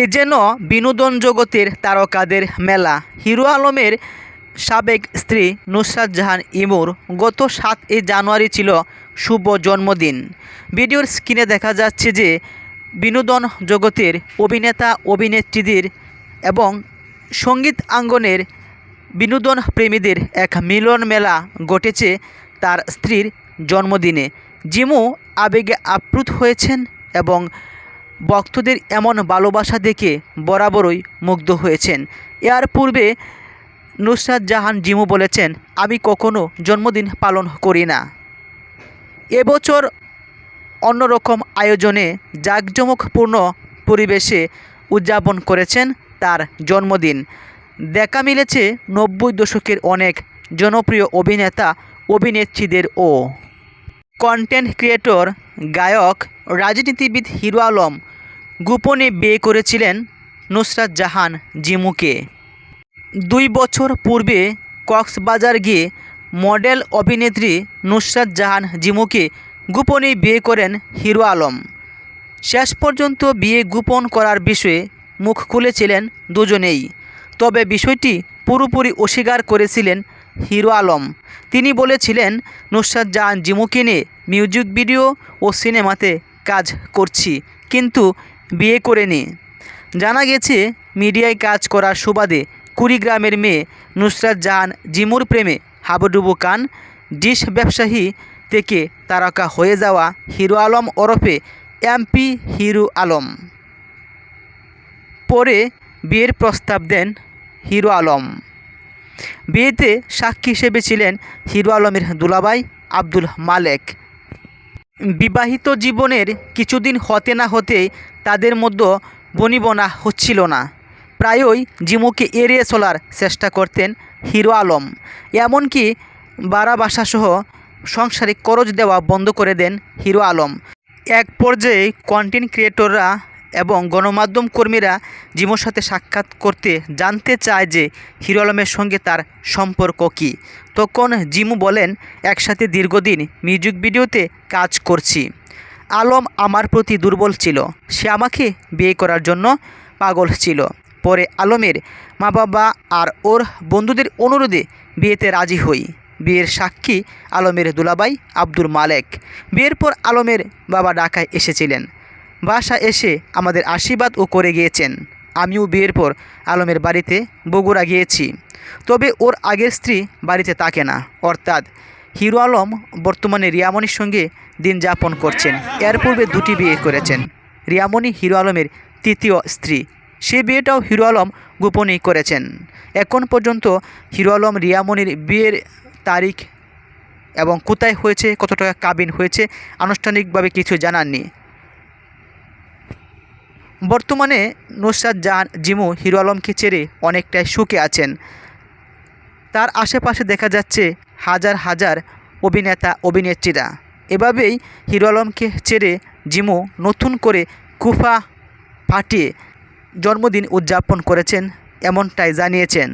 এ যেন বিনোদন জগতের তারকাদের মেলা। হিরো আলমের সাবেক স্ত্রী নুসরাত জাহান ইমুর গত সাত এ জানুয়ারি ছিল শুভ জন্মদিন। ভিডিওর স্ক্রিনে দেখা যাচ্ছে যে বিনোদন জগতের অভিনেতা, অভিনেত্রীদের এবং সংগীত আঙ্গনের বিনোদন প্রেমীদের এক মিলন মেলা ঘটেছে তার স্ত্রীর জন্মদিনে। জিমু আবেগে আপ্লুত হয়েছেন এবং ভক্তদের এমন ভালোবাসা দেখে বরাবরই মুগ্ধ হয়েছেন। এর পূর্বে নুসরাত জাহান জিমু বলেছেন, আমি কখনো জন্মদিন পালন করি না। এবছর অন্যরকম আয়োজনে জাঁকজমকপূর্ণ পরিবেশে উদযাপন করেছেন তার জন্মদিন। দেখা মিলেছে নব্বই দশকের অনেক জনপ্রিয় অভিনেতা, অভিনেত্রীদেরও। কন্টেন্ট ক্রিয়েটর, গায়ক, রাজনীতিবিদ হিরো আলম গোপনে বিয়ে করেছিলেন নুসরাত জাহান জিমুকে। দুই বছর পূর্বে কক্সবাজার গিয়ে মডেল অভিনেত্রী নুসরাত জাহান জিমুকে গোপনে বিয়ে করেন হিরো আলম। শেষ পর্যন্ত বিয়ে গোপন করার বিষয়ে মুখ খুলেছিলেন দুজনেই। তবে বিষয়টি পুরোপুরি অস্বীকার করেছিলেন হিরো আলম। তিনি বলেছিলেন, নুসরাত জাহান জিমুকে নিয়ে মিউজিক ভিডিও ও সিনেমাতে কাজ করছি, কিন্তু বিয়ে করে করেনি জানা গেছে, মিডিয়ায় কাজ করার সুবাদে কুড়িগ্রামের মেয়ে নুসরাত জাহান জিমুর প্রেমে হাবুডুবু কান ডিশ ব্যবসায়ী থেকে তারকা হয়ে যাওয়া হিরো আলম ওরফে এমপি হিরো আলম। পরে বিয়ের প্রস্তাব দেন হিরো আলম। বিয়েতে সাক্ষী হিসেবে ছিলেন হিরো আলমের দুলাভাই আব্দুল মালেক। বিবাহিত জীবনের কিছুদিন হতে না হতেই তাদের মধ্যে বনিবনা হচ্ছিল না। প্রায়ই জিমুকে এড়িয়ে চলার চেষ্টা করতেন হিরো আলম। এমনকি বাড়া বাসাসহ সংসারিক খরচ দেওয়া বন্ধ করে দেন হিরো আলম। এক পর্যায়ে কন্টেন্ট ক্রিয়েটররা এবং গণমাধ্যম কর্মীরা জিমোর সাথে সাক্ষাৎ করতে জানতে চায় যে হিরো আলমের সঙ্গে তার সম্পর্ক কী। তখন জিমু বলেন, একসাথে দীর্ঘদিন মিউজিক ভিডিওতে কাজ করছি। আলম আমার প্রতি দুর্বল ছিল। সে আমাকে বিয়ে করার জন্য পাগল ছিল। পরে আলমের মা বাবা আর ওর বন্ধুদের অনুরোধে বিয়েতে রাজি হই। বিয়ের সাক্ষী আলমের দুলাবাই আব্দুল মালেক। বিয়ের পর আলমের বাবা ঢাকায় এসেছিলেন। বাসা এসে আমাদের আশীর্বাদও করে গিয়েছেন। আমিও বিয়ের পর আলমের বাড়িতে বগুড়া গিয়েছি। তবে ওর আগের স্ত্রী বাড়িতে থাকে না। অর্থাৎ হিরো আলম বর্তমানে রিয়ামনির সঙ্গে দিন যাপন করছেন। এর পূর্বে দুটি বিয়ে করেছেন। রিয়ামণি হিরো আলমের তৃতীয় স্ত্রী। সে বিয়েটাও হিরো আলম গোপনেই করেছেন। এখন পর্যন্ত হিরো আলম রিয়ামণির বিয়ের তারিখ এবং কোথায় হয়েছে, কত টাকা কাবিন হয়েছে, আনুষ্ঠানিকভাবে কিছু জানাননি। বর্তমানে নুসরাত জাহান জিমু হিরো আলমকে ছেড়ে অনেকটাই সুখে আছেন। তার আশেপাশে দেখা যাচ্ছে হাজার হাজার অভিনেতা, অভিনেত্রীরা। এভাবেই হিরো আলমকে ছেড়ে জিমু নতুন করে কুফা ফাটিয়ে জন্মদিন উদযাপন করেছেন, এমনটাই জানিয়েছেন।